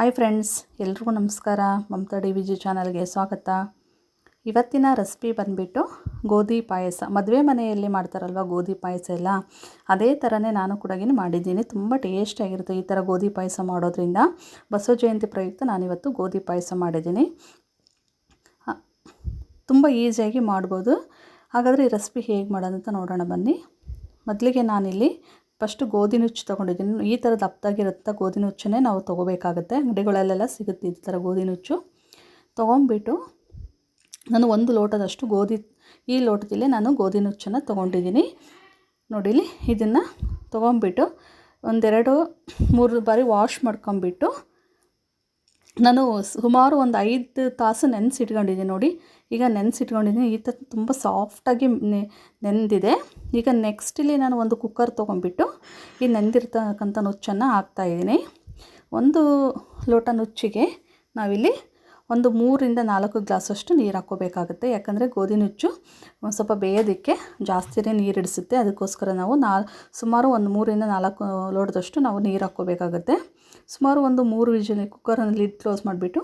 Hi friends ಎಲ್ರಿಗೂ ನಮಸ್ಕಾರ. Mamata D V G ಚಾನಲ್ಗೆ ಸ್ವಾಗತ. ಇವತ್ತಿನ ರೆಸಿಪಿ ಬಂದುಬಿಟ್ಟು ಗೋಧಿ ಪಾಯಸ. ಮದುವೆ ಮನೆಯಲ್ಲಿ ಮಾಡ್ತಾರಲ್ವ ಗೋಧಿ ಪಾಯಸ ಎಲ್ಲ? ಅದೇ ಥರನೇ ನಾನು ಕೂಡ ಮಾಡಿದ್ದೀನಿ. ತುಂಬ ಟೇಸ್ಟಿಯಾಗಿರುತ್ತೆ ಈ ಥರ ಗೋಧಿ ಪಾಯಸ ಮಾಡೋದ್ರಿಂದ. ಬಸವ ಜಯಂತಿ ಪ್ರಯುಕ್ತ ನಾನಿವತ್ತು ಗೋಧಿ ಪಾಯಸ ಮಾಡಿದ್ದೀನಿ. ತುಂಬ ಈಸಿಯಾಗಿ ಮಾಡ್ಬೋದು. ಹಾಗಾದರೆ ಈ ರೆಸಿಪಿ ಹೇಗೆ ಮಾಡೋದಂತ ನೋಡೋಣ ಬನ್ನಿ. ಮೊದಲಿಗೆ ನಾನಿಲ್ಲಿ ಫಸ್ಟು ಗೋಧಿ ನುಚ್ಚು ತೊಗೊಂಡಿದ್ದೀನಿ. ಈ ಥರ ದಪ್ಪದಾಗಿರುತ್ತ ಗೋಧಿ ನುಚ್ಚನ್ನೇ ನಾವು ತೊಗೋಬೇಕಾಗುತ್ತೆ. ಅಂಗಡಿಗಳಲ್ಲೆಲ್ಲ ಸಿಗುತ್ತೆ ಈ ಥರ ಗೋಧಿ ನುಚ್ಚು. ತೊಗೊಂಬಿಟ್ಟು ನಾನು ಒಂದು ಲೋಟದಷ್ಟು ಗೋಧಿ, ಈ ಲೋಟದಲ್ಲಿ ನಾನು ಗೋಧಿ ನುಚ್ಚನ್ನು ತೊಗೊಂಡಿದ್ದೀನಿ. ನೋಡಿಲಿ ಇದನ್ನು ತೊಗೊಂಬಿಟ್ಟು ಒಂದೆರಡು, ಮೂರು ಬಾರಿ ವಾಶ್ ಮಾಡ್ಕೊಂಬಿಟ್ಟು ನಾನು ಸುಮಾರು ಒಂದು ಐದು ತಾಸು ನೆನೆಸಿಟ್ಕೊಂಡಿದ್ದೀನಿ ನೋಡಿ. ಈಗ ನೆನೆಸಿಟ್ಕೊಂಡಿದ್ದೀನಿ. ಈ ಥರ ತುಂಬ ಸಾಫ್ಟಾಗಿ ನೆಂದಿದೆ. ಈಗ ನೆಕ್ಸ್ಟ್ ಇಲ್ಲಿ ನಾನು ಒಂದು ಕುಕ್ಕರ್ ತೊಗೊಂಡ್ಬಿಟ್ಟು ಈ ನೆಂದಿರ್ತಕ್ಕಂಥ ನುಚ್ಚನ್ನು ಹಾಕ್ತಾಯಿದ್ದೀನಿ ಒಂದು ಲೋಟ ನುಚ್ಚಿಗೆ ನಾವಿಲ್ಲಿ ಒಂದು ಮೂರಿಂದ ನಾಲ್ಕು ಗ್ಲಾಸಷ್ಟು ನೀರು ಹಾಕ್ಕೋಬೇಕಾಗುತ್ತೆ. ಯಾಕಂದರೆ ಗೋಧಿ ನುಚ್ಚು ಒಂದು ಸ್ವಲ್ಪ ಬೇಯೋದಕ್ಕೆ ಜಾಸ್ತಿನೇ ನೀರು ಹಿಡಿಸುತ್ತೆ ಅದಕ್ಕೋಸ್ಕರ ನಾವು ನಾ ಸುಮಾರು ಒಂದು ಮೂರಿಂದ ನಾಲ್ಕು ಲೋಟದಷ್ಟು ನಾವು ನೀರು ಹಾಕ್ಕೋಬೇಕಾಗುತ್ತೆ. ಸುಮಾರು ಒಂದು ಮೂರು ವಿಜಿಲ್ ಕುಕ್ಕರನ್ನು ಲಿಡ್ ಕ್ಲೋಸ್ ಮಾಡಿಬಿಟ್ಟು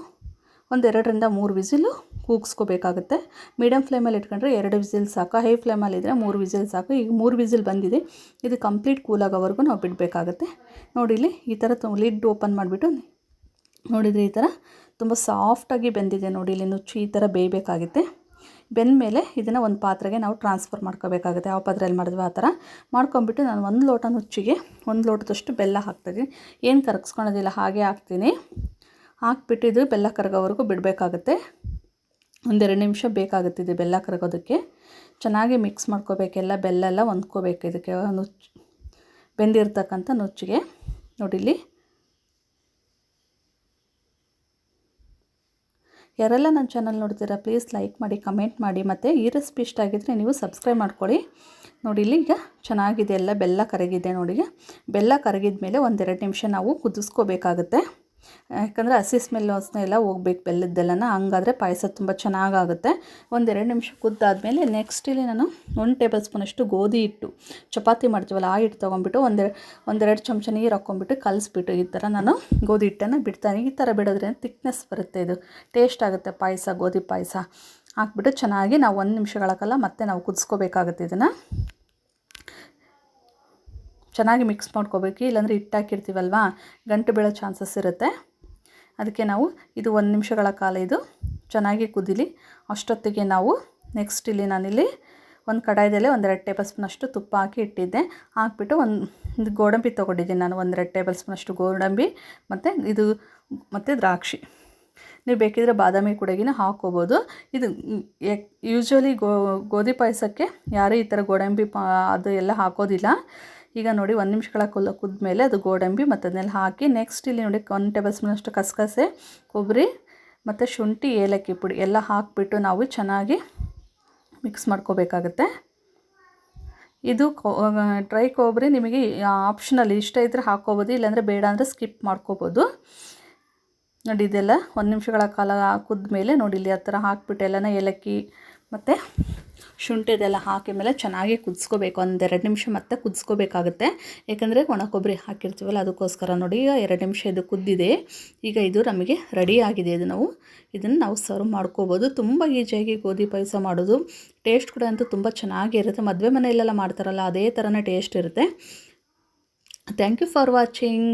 ಒಂದೆರಡರಿಂದ ಮೂರು ವಿಸಿಲು ಕೂಗಿಸ್ಕೋಬೇಕಾಗುತ್ತೆ. ಮೀಡಿಯಮ್ ಫ್ಲೇಮಲ್ಲಿ ಇಟ್ಕೊಂಡ್ರೆ ಎರಡು ವಿಸಿಲ್ ಸಾಕು. ಹೈ ಫ್ಲೇಮಲ್ಲಿದ್ದರೆ ಮೂರು ವಿಸಿಲ್ ಸಾಕು. ಈಗ ಮೂರು ವಿಸಿಲ್ ಬಂದಿದೆ. ಇದು ಕಂಪ್ಲೀಟ್ ಕೂಲ್ ಆಗೋವರೆಗೂ ನಾವು ಬಿಡಬೇಕಾಗುತ್ತೆ. ನೋಡಿ ಇಲ್ಲಿ ಈ ಥರ ಲಿಡ್ ಓಪನ್ ಮಾಡಿಬಿಟ್ಟು ನೋಡಿದರೆ ಈ ಥರ ತುಂಬ ಸಾಫ್ಟಾಗಿ ಬೆಂದಿದೆ. ನೋಡಿ ಇಲ್ಲಿ ನುಚ್ಚು ಈ ಥರ ಬೇಯಬೇಕಾಗುತ್ತೆ. ಬೆಂದ ಮೇಲೆ ಇದನ್ನು ಒಂದು ಪಾತ್ರೆಗೆ ನಾವು ಟ್ರಾನ್ಸ್ಫರ್ ಮಾಡ್ಕೋಬೇಕಾಗುತ್ತೆ. ಯಾವ ಪಾತ್ರೆಯಲ್ಲಿ ಮಾಡಿದ್ವಿ ಆ ಥರ. ಮಾಡ್ಕೊಂಬಿಟ್ಟು ನಾನು ಒಂದು ಲೋಟ ನುಚ್ಚಿಗೆ ಒಂದು ಲೋಟದಷ್ಟು ಬೆಲ್ಲ ಹಾಕ್ತಾಯಿದ್ದೀನಿ ಏನು ಕರಗಿಸ್ಕೊಳ್ಳೋದಿಲ್ಲ ಹಾಗೆ ಹಾಕ್ತೀನಿ. ಹಾಕ್ಬಿಟ್ಟು ಇದು ಬೆಲ್ಲ ಕರಗೋವರೆಗೂ ಬಿಡಬೇಕಾಗುತ್ತೆ. ಒಂದೆರಡು ನಿಮಿಷ ಬೇಕಾಗುತ್ತೆ ಇದು ಬೆಲ್ಲ ಕರಗೋದಕ್ಕೆ. ಚೆನ್ನಾಗಿ ಮಿಕ್ಸ್ ಮಾಡ್ಕೋಬೇಕೆಲ್ಲ ಬೆಲ್ಲ ಎಲ್ಲ ಹೊಂದ್ಕೋಬೇಕು ಇದಕ್ಕೆ. ನುಚ್ಚು ಬೆಂದಿರ್ತಕ್ಕಂಥ ನುಚ್ಚಿಗೆ. ನೋಡಿಲ್ಲಿ. ಯಾರೆಲ್ಲ ನನ್ನ ಚಾನಲ್ ನೋಡ್ತೀರಾ ಪ್ಲೀಸ್ ಲೈಕ್ ಮಾಡಿ ಕಮೆಂಟ್ ಮಾಡಿ, ಮತ್ತು ಈ ರೆಸಿಪಿ ಇಷ್ಟ ಆಗಿದ್ದರೆ ನೀವು ಸಬ್ಸ್ಕ್ರೈಬ್ ಮಾಡ್ಕೊಳ್ಳಿ. ನೋಡಿ, ಇಲ್ಲಿ ಈಗ ಚೆನ್ನಾಗಿದೆ, ಎಲ್ಲ ಬೆಲ್ಲ ಕರಗಿದೆ ನೋಡಿ ಬೆಲ್ಲ ಕರಗಿದ ಮೇಲೆ ಒಂದೆರಡು ನಿಮಿಷ ನಾವು ಕುದಿಸ್ಕೋಬೇಕಾಗುತ್ತೆ. ಯಾಕಂದರೆ ಹಸಿ ಸ್ಮೆಲ್ ವಾಸನೆ ಎಲ್ಲ ಹೋಗ್ಬೇಕು ಬೆಲ್ಲದ್ದೆಲ್ಲನ. ಹಂಗಾದ್ರೆ ಪಾಯಸ ತುಂಬ ಚೆನ್ನಾಗಾಗುತ್ತೆ. ಒಂದೆರಡು ನಿಮಿಷ ಕುದ್ದಾದಮೇಲೆ ನೆಕ್ಸ್ಟ್ ಇಲ್ಲಿ ನಾನು ಒಂದು ಟೇಬಲ್ ಸ್ಪೂನಷ್ಟು ಗೋಧಿ ಹಿಟ್ಟು, ಚಪಾತಿ ಮಾಡ್ತೀವಲ್ಲ ಆ ಹಿಟ್ಟು ತೊಗೊಂಬಿಟ್ಟು ಒಂದೆರಡು ಒಂದೆರಡು ಚಮಚ ನೀರು ಹಾಕ್ಕೊಂಬಿಟ್ಟು ಕಲಿಸ್ಬಿಟ್ಟು ಈ ಥರ ನಾನು ಗೋಧಿ ಹಿಟ್ಟನ್ನು ಬಿಡ್ತಾನೆ. ಈ ಥರ ಬಿಡೋದ್ರಿಂದ ತಿಕ್ನೆಸ್ ಬರುತ್ತೆ ಇದು. ಟೇಸ್ಟ್ ಆಗುತ್ತೆ ಪಾಯಸ, ಗೋಧಿ ಪಾಯಸ. ಹಾಕ್ಬಿಟ್ಟು ಚೆನ್ನಾಗಿ ನಾವು ಒಂದು ನಿಮಿಷಗಳ ಕಾಲ ಮತ್ತೆ ನಾವು ಕುದಿಸ್ಕೋಬೇಕಾಗುತ್ತೆ ಇದನ್ನು. ಚೆನ್ನಾಗಿ ಮಿಕ್ಸ್ ಮಾಡ್ಕೋಬೇಕು, ಇಲ್ಲಾಂದರೆ ಹಿಟ್ಟು ಹಾಕಿರ್ತೀವಲ್ವಾ? ಗಂಟು ಬೀಳೋ ಚಾನ್ಸಸ್ ಇರುತ್ತೆ. ಅದಕ್ಕೆ ನಾವು ಇದು ಒಂದು ನಿಮಿಷಗಳ ಕಾಲ ಇದು ಚೆನ್ನಾಗಿ ಕುದಿಲಿ. ಅಷ್ಟೊತ್ತಿಗೆ ನಾವು ನೆಕ್ಸ್ಟ್ ಇಲ್ಲಿ ನಾನಿಲ್ಲಿ ಒಂದು ಕಡಾಯದಲ್ಲೇ ಒಂದೆರಡು ಟೇಬಲ್ ಸ್ಪೂನಷ್ಟು ತುಪ್ಪ ಹಾಕಿ ಇಟ್ಟಿದ್ದೆ. ಹಾಕ್ಬಿಟ್ಟು ಒಂದು ಗೋಡಂಬಿ ತೊಗೊಂಡಿದ್ದೀನಿ ನಾನು ಒಂದೆರಡು ಟೇಬಲ್ ಸ್ಪೂನಷ್ಟು ಗೋಡಂಬಿ ಮತ್ತು ಇದು, ಮತ್ತು ದ್ರಾಕ್ಷಿ. ನೀವು ಬೇಕಿದ್ರೆ ಬಾದಾಮಿ ಕೂಡಗಿನ ಹಾಕ್ಕೋಬೋದು. ಇದು ಯೂಶ್ವಲಿ ಗೋ, ಗೋಧಿ ಪಾಯಸಕ್ಕೆ ಯಾರೂ ಈ ಥರ ಗೋಡಂಬಿ ಪಾ, ಅದು ಎಲ್ಲ ಹಾಕೋದಿಲ್ಲ. ಈಗ ನೋಡಿ ಒಂದು ನಿಮಿಷಗಳ ಕುಲ್ಲ ಕುದ್ಮೇಲೆ ಅದು ಗೋಡಂಬಿ ಮತ್ತು ಅದನ್ನೆಲ್ಲ ಹಾಕಿ ನೆಕ್ಸ್ಟ್ ಇಲ್ಲಿ ನೋಡಿ ಒಂದು ಟೇಬಲ್ ಸ್ಪೂನಷ್ಟು ಕಸಕಸೆ ಕೊಬ್ಬರಿ ಮತ್ತು ಶುಂಠಿ, ಏಲಕ್ಕಿ ಪುಡಿ ಎಲ್ಲ ಹಾಕಿಬಿಟ್ಟು ನಾವು ಚೆನ್ನಾಗಿ ಮಿಕ್ಸ್ ಮಾಡ್ಕೋಬೇಕಾಗತ್ತೆ. ಇದು ಡ್ರೈ ಕೊಬ್ಬರಿ ನಿಮಗೆ ಆಪ್ಷನಲ್ಲಿ ಇಷ್ಟ ಇದ್ದರೆ ಹಾಕ್ಕೋಬೋದು, ಇಲ್ಲಾಂದರೆ ಬೇಡ ಅಂದರೆ ಸ್ಕಿಪ್ ಮಾಡ್ಕೋಬೋದು. ನೋಡಿ ಇದೆಲ್ಲ ಒಂದು ನಿಮಿಷಗಳ ಕಾಲ ಕುದ್ದ ಮೇಲೆ ನೋಡಿ ಇಲ್ಲಿ ಆ ಥರ ಹಾಕಿಬಿಟ್ಟು ಎಲ್ಲನ ಏಲಕ್ಕಿ ಮತ್ತು ಶುಂಠಿ ಇದೆಲ್ಲ ಹಾಕಿ ಮೇಲೆ ಚೆನ್ನಾಗಿ ಕುದಿಸ್ಕೋಬೇಕು. ಒಂದೆರಡು ನಿಮಿಷ ಮತ್ತೆ ಕುದಿಸ್ಕೋಬೇಕಾಗುತ್ತೆ. ಯಾಕಂದರೆ ಒಣ ಕೊಬ್ಬರಿ ಹಾಕಿರ್ತೀವಲ್ಲ, ಅದಕ್ಕೋಸ್ಕರ ನೋಡಿ, ಈಗ ಎರಡು ನಿಮಿಷ ಇದು ಕುದ್ದಿದೆ. ಈಗ ಇದು ನಮಗೆ ರೆಡಿ ಆಗಿದೆ ಇದು ನಾವು. ಇದನ್ನು ನಾವು ಸರ್ವ್ ಮಾಡ್ಕೋಬೋದು. ತುಂಬ ಈಜಿಯಾಗಿ ಗೋಧಿ ಪಾಯಸ ಮಾಡೋದು. ಟೇಸ್ಟ್ ಕೂಡ ಅಂತೂ ತುಂಬ ಚೆನ್ನಾಗಿರುತ್ತೆ ಮದುವೆ ಮನೆಯಲ್ಲೆಲ್ಲ ಮಾಡ್ತಾರಲ್ಲ, ಅದೇ ಥರನೇ ಟೇಸ್ಟ್ ಇರುತ್ತೆ. Thank you for watching